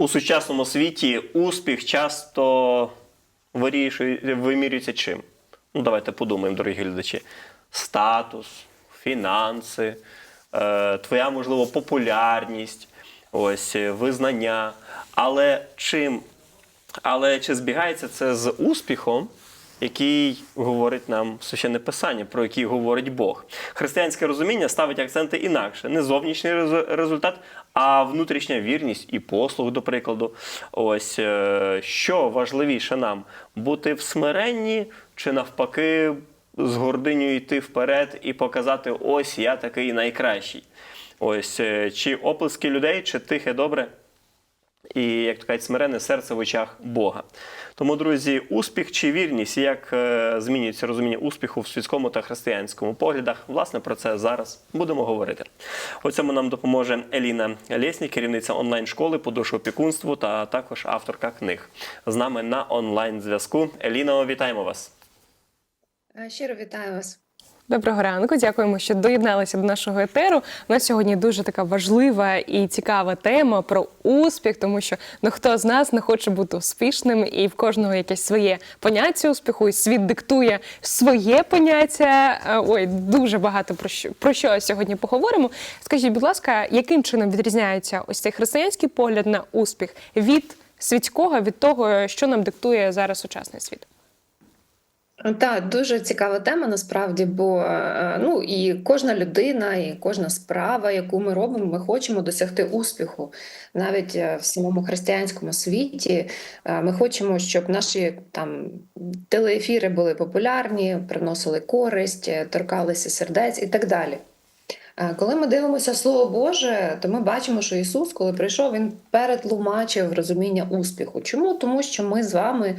у сучасному світі успіх часто вирішує, вимірюється чим? Ну, давайте подумаємо, дорогі глядачі. Статус, фінанси, е, твоя, можливо, популярність, ось, е, визнання. Але чим але чи збігається це з успіхом, який говорить нам священне писання, про який говорить Бог? Християнське розуміння ставить акценти інакше, не зовнішній рез- результат, а внутрішня вірність і послуг, до прикладу. Ось е, що важливіше нам бути в смиренні чи навпаки з гординю йти вперед і показати: ось я такий найкращий. Ось е, чи оплески людей, чи тихе добре і, як то кажуть, смирене серце в очах Бога. Тому, друзі, успіх чи вірність, як е, змінюється розуміння успіху в світському та християнському поглядах, власне, про це зараз будемо говорити. У цьому нам допоможе Еліна Лєсній, керівниця онлайн-школи по душоопікунству та також авторка книг. З нами на онлайн-зв'язку. Еліно, вітаємо вас! Е, Щиро вітаю вас. Доброго ранку, дякуємо, що доєдналися до нашого етеру. У нас сьогодні дуже така важлива і цікава тема про успіх, тому що ну хто з нас не хоче бути успішним, і в кожного якесь своє поняття успіху, і світ диктує своє поняття. Е, Ой, дуже багато про що про що сьогодні поговоримо. Скажіть, будь ласка, яким чином відрізняється ось цей християнський погляд на успіх від світського, від того, що нам диктує зараз сучасний світ? Так, дуже цікава тема насправді, бо е, ну і кожна людина, і кожна справа, яку ми робимо, ми хочемо досягти успіху. Навіть е, в самому християнському світі е, ми хочемо, щоб наші там телеефіри були популярні, приносили користь, е, торкалися сердець і так далі. Е, Коли ми дивимося Слово Боже, то ми бачимо, що Ісус, коли прийшов, Він перетлумачив розуміння успіху. Чому? Тому що ми з вами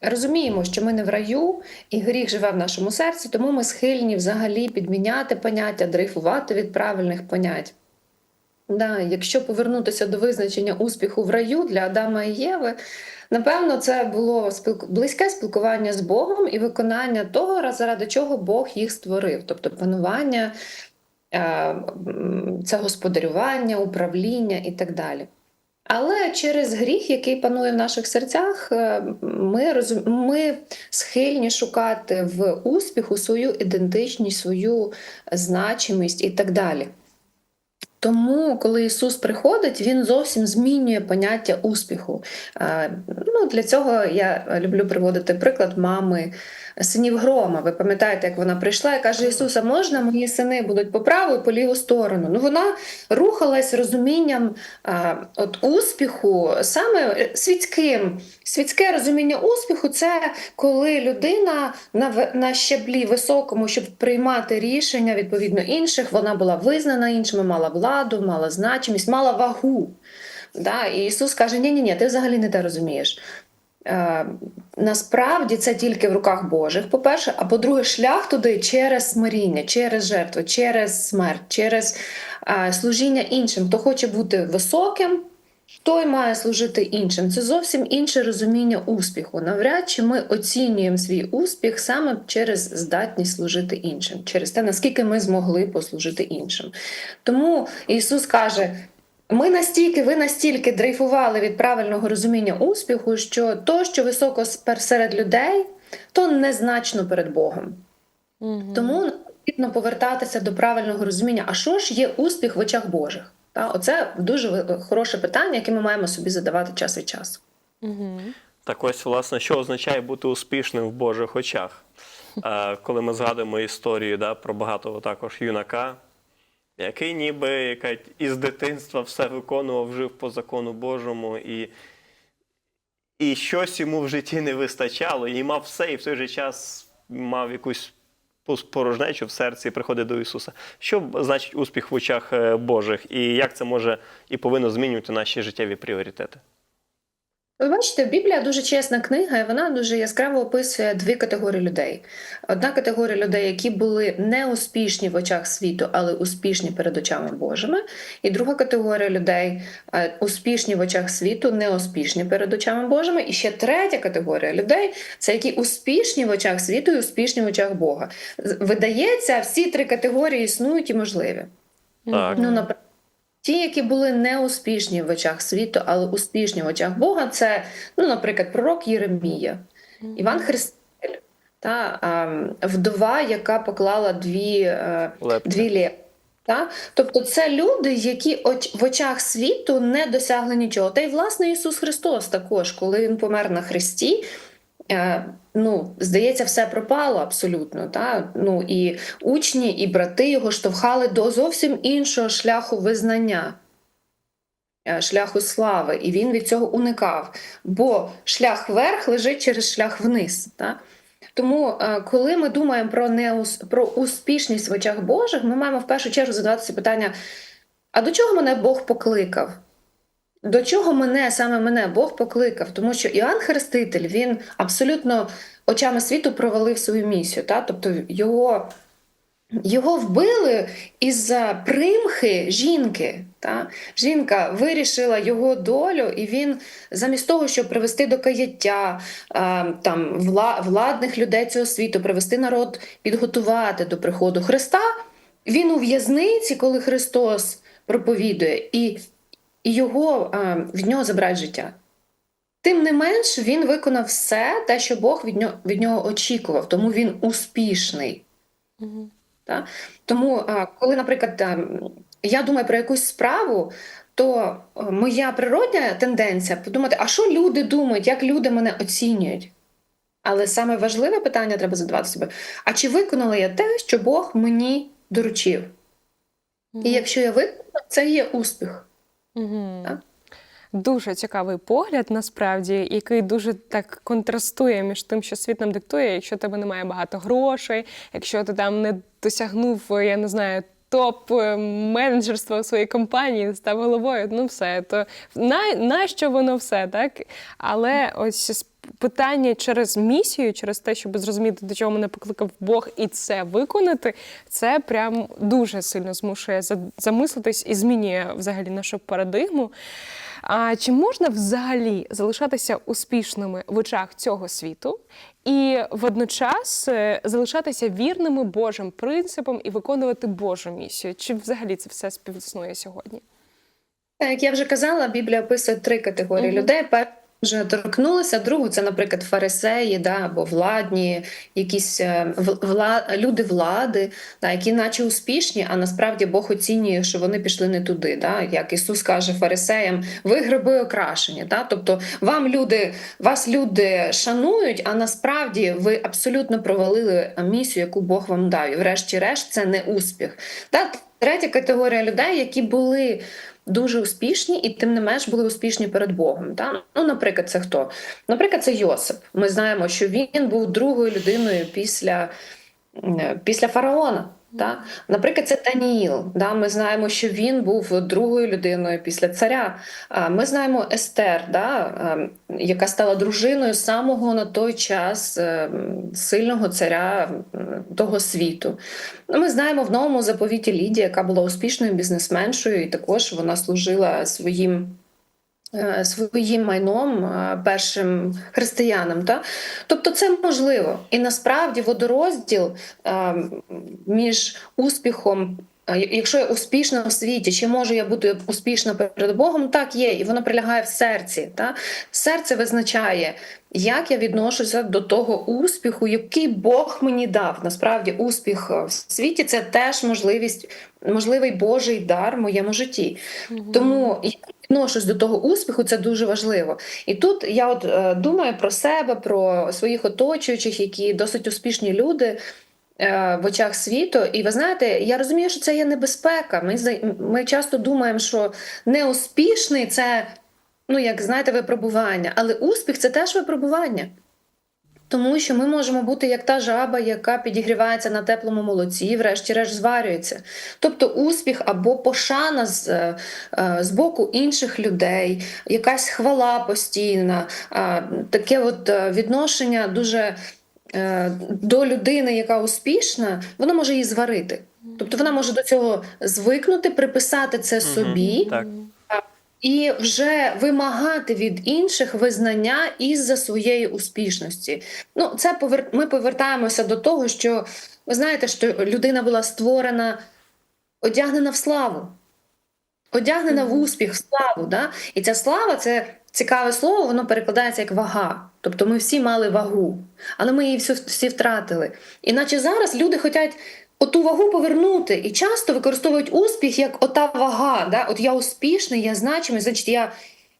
розуміємо, що ми не в раю, і гріх живе в нашому серці, тому ми схильні взагалі підміняти поняття, дрейфувати від правильних понять. Да, якщо повернутися до визначення успіху в раю для Адама і Єви, напевно, це було близьке спілкування з Богом і виконання того, заради чого Бог їх створив, тобто панування, е, це господарювання, управління і так далі. Але через гріх, який панує в наших серцях, е, ми, розум... ми схильні шукати в успіху свою ідентичність, свою значимість і так далі. Тому, коли Ісус приходить, Він зовсім змінює поняття успіху. Е, Ну, для цього я люблю приводити приклад мами синів грома. Ви пам'ятаєте, як вона прийшла і каже: Ісус, а можна мої сини будуть по праву і по ліву сторону? Ну, вона рухалась розумінням а, от успіху, саме світським. Світське розуміння успіху це коли людина на, на щаблі високому, щоб приймати рішення відповідно інших, вона була визнана іншими, мала владу, мала значимість, мала вагу. Да? І Ісус каже: ні ні ні ти взагалі не те розумієш. Е, насправді це тільки в руках Божих, по-перше, а по-друге, шлях туди через смиріння, через жертву, через смерть, через е, служіння іншим. Хто хоче бути високим, той має служити іншим. Це зовсім інше розуміння успіху. Навряд чи ми оцінюємо свій успіх саме через здатність служити іншим, через те, наскільки ми змогли послужити іншим. Тому Ісус каже. Ми настільки, ви настільки дрейфували від правильного розуміння успіху, що то, що високо серед людей, то незначно перед Богом. Тому потрібно повертатися до правильного розуміння, а що ж є успіх в очах Божих? Та, оце дуже хороше питання, яке ми маємо собі задавати час від часу. Угу. Так ось, власне, що означає бути успішним в Божих очах? Е, Коли ми згадуємо історію да, про багатого також юнака, який ніби яка, із дитинства все виконував, жив по закону Божому, і, і щось йому в житті не вистачало, і мав все, і в той же час мав якусь порожнечу в серці і приходить до Ісуса. Що значить успіх в очах е, Божих, і як це може і повинно змінювати наші життєві пріоритети? Ви бачите, Біблія дуже чесна книга, і вона дуже яскраво описує дві категорії людей. Одна категорія людей, які були неуспішні в очах світу, але успішні перед очами Божими. І друга категорія людей е, успішні в очах світу, неуспішні перед очами Божими. І ще третя категорія людей це які успішні в очах світу і успішні в очах Бога. Видається, всі три категорії існують і можливі. Так. Ну, наприклад, Ті, які були неуспішні в очах світу, але успішні в очах Бога, це, ну, наприклад, пророк Єремія, Іван Хреститель, та, ем, вдова, яка поклала дві, е, дві лепти. Та? Тобто це люди, які в очах світу не досягли нічого. Та й власне Ісус Христос також, коли Він помер на Христі, ну, здається, все пропало абсолютно. Та? Ну, і учні, і брати його штовхали до зовсім іншого шляху визнання. е, Шляху слави, і він від цього уникав. Бо шлях вверх лежить через шлях вниз. Та? Тому, е, коли ми думаємо про, неус... про успішність в очах Божих, ми маємо в першу чергу задаватися питання: а до чого мене Бог покликав? До чого мене, саме мене Бог покликав? Тому що Іоанн Хреститель він абсолютно очами світу провалив свою місію. Та? Тобто його, його вбили із-за примхи жінки. Та? Жінка вирішила його долю, і він замість того, щоб привести до каяття там, вла, владних людей цього світу, привести народ, підготувати до приходу Христа, він у в'язниці, коли Христос проповідує, і, і його від нього забирають життя. Тим не менш, він виконав все те, що Бог від нього, від нього очікував, тому він успішний. Та? Тому, коли, наприклад, я думаю про якусь справу, то е, моя природня тенденція подумати, а що люди думають, як люди мене оцінюють. Але саме важливе питання треба задавати собі: а чи виконала я те, що Бог мені доручив? І якщо я виконала, це є успіх. Дуже цікавий погляд, насправді, який дуже так контрастує між тим, що світ нам диктує, якщо тебе немає багато грошей, якщо ти там не досягнув, я не знаю. Топ е, менеджерства у своїй компанії став головою. Ну все, то на, що воно все, так? Але ось питання через місію, через те, щоб зрозуміти, до чого мене покликав Бог, і це виконати, це прям дуже сильно змушує замислитись і змінює взагалі нашу парадигму. А чи можна взагалі залишатися успішними в очах цього світу і водночас е, залишатися вірними Божим принципам і виконувати Божу місію? Чи взагалі це все співіснує сьогодні? Як я вже казала, Біблія описує три категорії Мгм. людей. Вже торкнулися, другу це, наприклад, фарисеї, да, або владні, якісь е, вла, люди влади, да, які наче успішні, а насправді Бог оцінює, що вони пішли не туди. Да, як Ісус каже фарисеям, ви гриби окрашені. Да? Тобто вам люди, вас люди шанують, а насправді ви абсолютно провалили місію, яку Бог вам дав. І врешті-решт, це не успіх. Да? Третя категорія людей, які були дуже успішні і тим не менш були успішні перед Богом. Та? Ну, наприклад, це хто? Наприклад, це Йосип. Ми знаємо, що він був другою людиною після, е, після фараона. Та? Наприклад, це Таніїл. Да? Ми знаємо, що він був другою людиною після царя. Ми знаємо Естер, да? е, яка стала дружиною самого на той час е, сильного царя того світу. Ну, Ми знаємо в новому заповіті Лідія, яка була успішною бізнесменшою, і також вона служила своїм. Е, Своїм майном е, першим християнам, та? Тобто це можливо, і насправді водорозділ е, між успіхом, якщо я успішна в світі, чи можу я бути успішна перед Богом? Так є, і воно прилягає в серці. Та серце визначає, як я відношуся до того успіху, який Бог мені дав. Насправді, успіх е, в світі це теж можливість, можливий Божий дар в моєму житті. Тому я відношусь до того успіху, це дуже важливо. І тут я от е, думаю про себе, про своїх оточуючих, які досить успішні люди. Е, В очах світу, і ви знаєте, я розумію, що це є небезпека. Ми ми часто думаємо, що неуспішний це, ну як знаєте, випробування, але успіх це теж випробування. Тому що ми можемо бути як та жаба, яка підігрівається на теплому молоці, і врешті-решт зварюється. Тобто успіх або пошана з, е, е, з боку інших людей, якась хвала постійна, таке от відношення дуже до людини, яка успішна, воно може її зварити. Тобто вона може до цього звикнути, приписати це собі. Так. І вже вимагати від інших визнання із-за своєї успішності. Ну, це повер... ми повертаємося до того, що ви знаєте, що людина була створена, одягнена в славу. одягнена в успіх, в славу. Да? І ця слава це цікаве слово, воно перекладається як вага. Тобто ми всі мали вагу, але ми її всю, всі втратили. Іначе зараз люди хочуть оту вагу повернути і часто використовують успіх як ота вага. Да? От я успішний, я значимий, значить, я,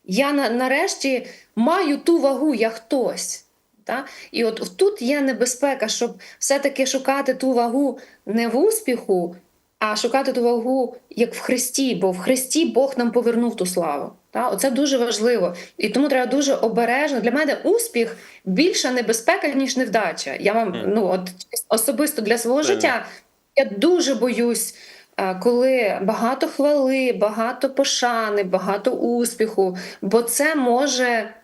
я на, нарешті маю ту вагу, я хтось. Та? І от тут є небезпека, щоб все-таки шукати ту вагу не в успіху, а шукати ту вагу як в Христі, бо в Христі Бог нам повернув ту славу. Та? Оце дуже важливо. І тому треба дуже обережно. Для мене успіх більша небезпека, ніж невдача. Я вам ну, от, особисто для свого життя я дуже боюсь. е, Коли багато хвали, багато пошани, багато успіху, бо це може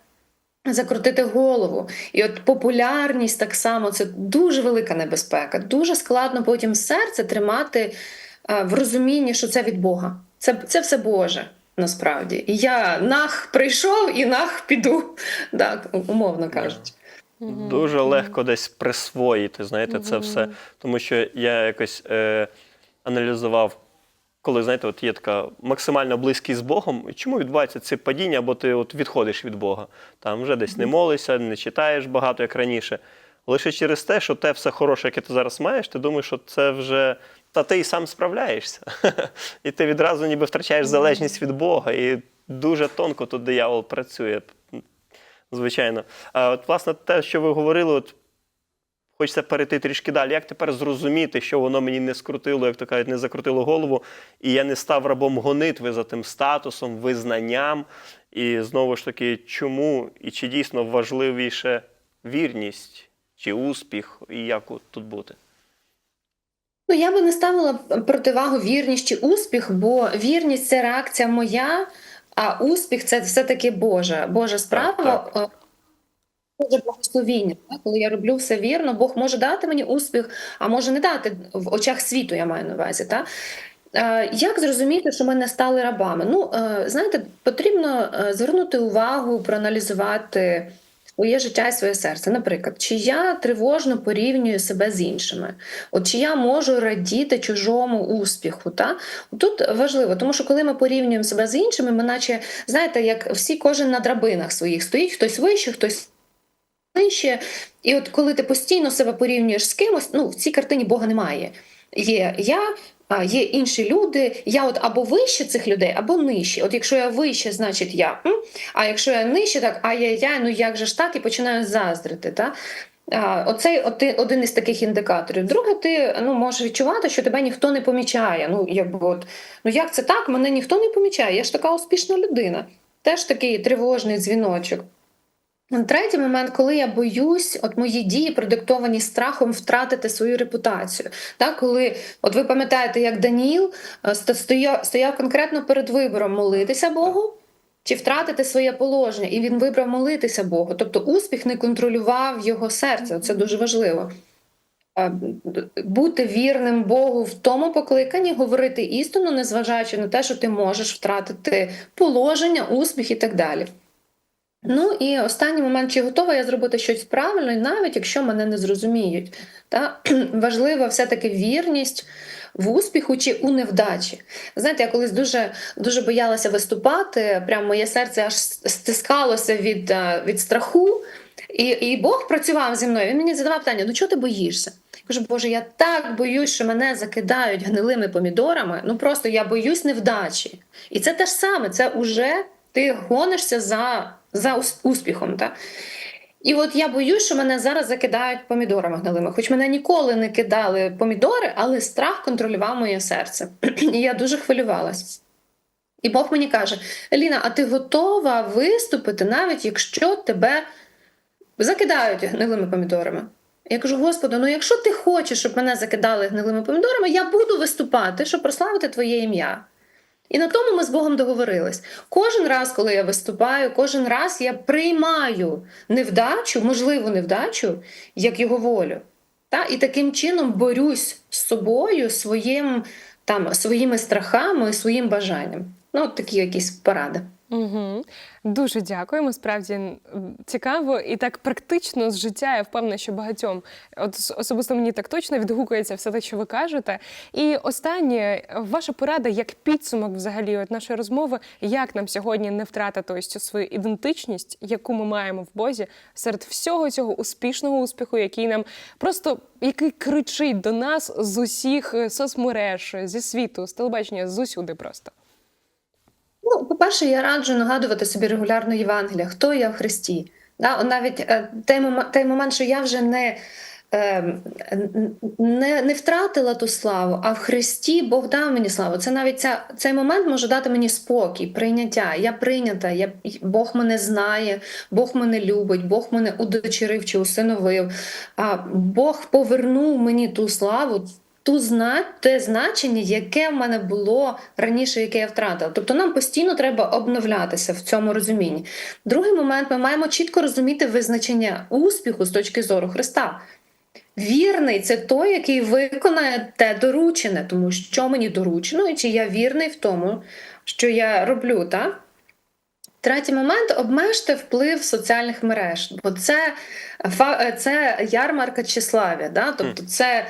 закрутити голову. І от популярність так само це дуже велика небезпека. Дуже складно потім серце тримати в розумінні, що це від Бога. Це, це все Боже. Насправді, і я нах прийшов і нах піду, так умовно кажучи. Дуже легко десь присвоїти, знаєте, це все. Тому що я якось е, аналізував, коли, знаєте, от є така максимальна близькість з Богом, чому відбувається це падіння, або ти от відходиш від Бога. Там вже десь не молишся, не читаєш багато, як раніше. Лише через те, що те все хороше, яке ти зараз маєш, ти думаєш, що це вже. Та ти і сам справляєшся. І ти відразу ніби втрачаєш залежність від Бога. І дуже тонко тут диявол працює. Звичайно. А от, власне, те, що ви говорили, от хочеться перейти трішки далі. Як тепер зрозуміти, що воно мені не скрутило, як то кажуть, не закрутило голову, і я не став рабом гонитви за тим статусом, визнанням. І знову ж таки, чому і чи дійсно важливіше вірність, чи успіх, і як тут бути? Ну, я би не ставила противагу вірність чи успіх, бо вірність це реакція моя, а успіх це все-таки Божа, Божа справа. Так, е, Боже благословіння. Коли я роблю все вірно, Бог може дати мені успіх, а може не дати в очах світу, я маю на увазі. Так? Е, Як зрозуміти, що ми не стали рабами? Ну, е, знаєте, потрібно звернути увагу, проаналізувати своє життя і своє серце. Наприклад, чи я тривожно порівнюю себе з іншими, от чи я можу радіти чужому успіху. Та? Тут важливо, тому що коли ми порівнюємо себе з іншими, ми наче знаєте, як всі кожен на драбинах своїх стоїть, хтось вище, хтось нижче. І от коли ти постійно себе порівнюєш з кимось, ну в цій картині Бога немає. Є я, а є інші люди. Я от або вище цих людей, або нижче. От якщо я вище, значить я. А якщо я нижче, так ай-яй-яй, ну як же ж так, і починаю заздрити. Та? Оцей один із таких індикаторів. Друге, ти ну, можеш відчувати, що тебе ніхто не помічає. Ну, якби от, ну як це так? Мене ніхто не помічає. Я ж така успішна людина. Теж такий тривожний дзвіночок. Третій момент, коли я боюсь, от мої дії продиктовані страхом втратити свою репутацію. Так, коли, от ви пам'ятаєте, як Даніїл е, стояв, стояв конкретно перед вибором молитися Богу чи втратити своє положення, і він вибрав молитися Богу. Тобто успіх не контролював його серце. Це дуже важливо. Е, Бути вірним Богу в тому покликанні, говорити істину, незважаючи на те, що ти можеш втратити положення, успіх і так далі. Ну і останній момент, чи готова я зробити щось правильно, навіть якщо мене не зрозуміють. Та? Важлива все-таки вірність в успіху чи у невдачі. Знаєте, я колись дуже, дуже боялася виступати, прям моє серце аж стискалося від, е, від страху. І, і Бог працював зі мною. Він мені задавав питання: ну чого ти боїшся? Я кажу, Боже, я так боюсь, що мене закидають гнилими помідорами. Ну просто я боюсь невдачі. І це те ж саме, це вже ти гонишся за, за успіхом. Так? І от я боюсь, що мене зараз закидають помідорами гнилими. Хоч мене ніколи не кидали помідори, але страх контролював моє серце. І я дуже хвилювалася. І Бог мені каже: Еліна, а ти готова виступити, навіть якщо тебе закидають гнилими помідорами? Я кажу: Господи, ну якщо ти хочеш, щоб мене закидали гнилими помідорами, я буду виступати, щоб прославити Твоє ім'я. І на тому ми з Богом договорились. Кожен раз, коли я виступаю, кожен раз я приймаю невдачу, можливу невдачу, як його волю. Та? І таким чином борюсь з собою, своїм, там, своїми страхами, своїм бажанням. Ну, от такі якісь поради. Угу. Дуже дякуємо. Справді цікаво і так практично з життя. Я впевнена, що багатьом от особисто мені так точно відгукується все те, що ви кажете. І останнє, ваша порада як підсумок взагалі от нашої розмови, як нам сьогодні не втратити ось цю свою ідентичність, яку ми маємо в Бозі, серед всього цього успішного успіху, який нам просто який кричить до нас з усіх е, соцмереж, зі світу, з телебачення, з усюди просто. Ну, по-перше, я раджу нагадувати собі регулярно Євангелія, хто я в Христі. Да? Навіть е, той, мом- той момент, що я вже не, е, не, не втратила ту славу, а в Христі Бог дав мені славу. Це навіть ця, цей момент може дати мені спокій, прийняття. Я прийнята, я, Бог мене знає, Бог мене любить, Бог мене удочерив чи усиновив. А Бог повернув мені ту славу. Ту зна... те значення, яке в мене було раніше, яке я втратила. Тобто нам постійно треба обновлятися в цьому розумінні. Другий момент ми маємо чітко розуміти визначення успіху з точки зору Христа. Вірний це той, який виконає те доручене, тому що мені доручено, і чи я вірний в тому, що я роблю. Так? Третій момент обмежте вплив соціальних мереж, бо це, це ярмарка тщеслав'я. Да? Тобто це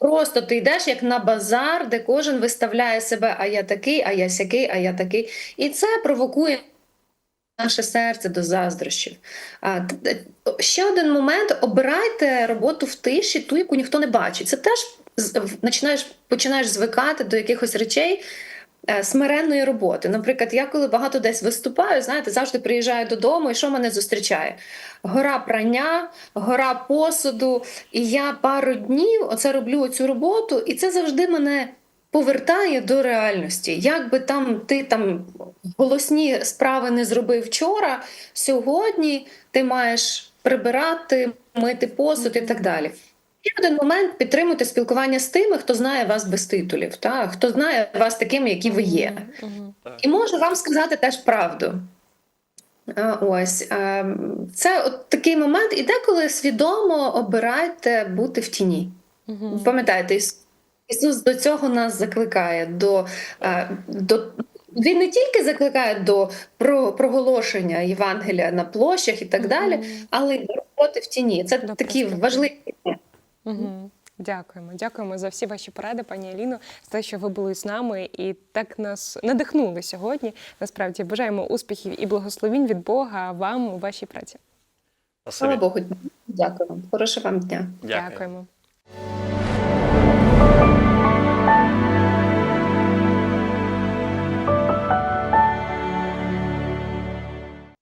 просто ти йдеш як на базар, де кожен виставляє себе, а я такий, а я сякий, а я такий. І це провокує наше серце до заздрощів. А, ще один момент: обирайте роботу в тиші, ту, яку ніхто не бачить. Це теж починаєш, починаєш звикати до якихось речей. Е, Смиренної роботи. Наприклад, я коли багато десь виступаю, знаєте, завжди приїжджаю додому, і що мене зустрічає? Гора прання, гора посуду. І я пару днів оце роблю цю роботу, і це завжди мене повертає до реальності. Як би там ти там голосні справи не зробив вчора, сьогодні ти маєш прибирати, мити посуд і так далі. Ще один момент підтримуйте спілкування з тими, хто знає вас без титулів, та хто знає вас такими, які ви є, і може вам сказати теж правду. Ось це от такий момент, і деколи свідомо обирайте бути в тіні. Мгм. Пам'ятайте, Ісус, до цього нас закликає. До, до, він не тільки закликає до про, проголошення Євангелія на площах і так далі, але й до роботи в тіні. Це такі важливі. Угу. Дякуємо. Дякуємо за всі ваші поради, пані Аліно, за те, що ви були з нами і так нас надихнули сьогодні. Насправді бажаємо успіхів і благословінь від Бога вам у вашій праці. Слава Богу, дякую. Хорошого вам дня. Дякуємо.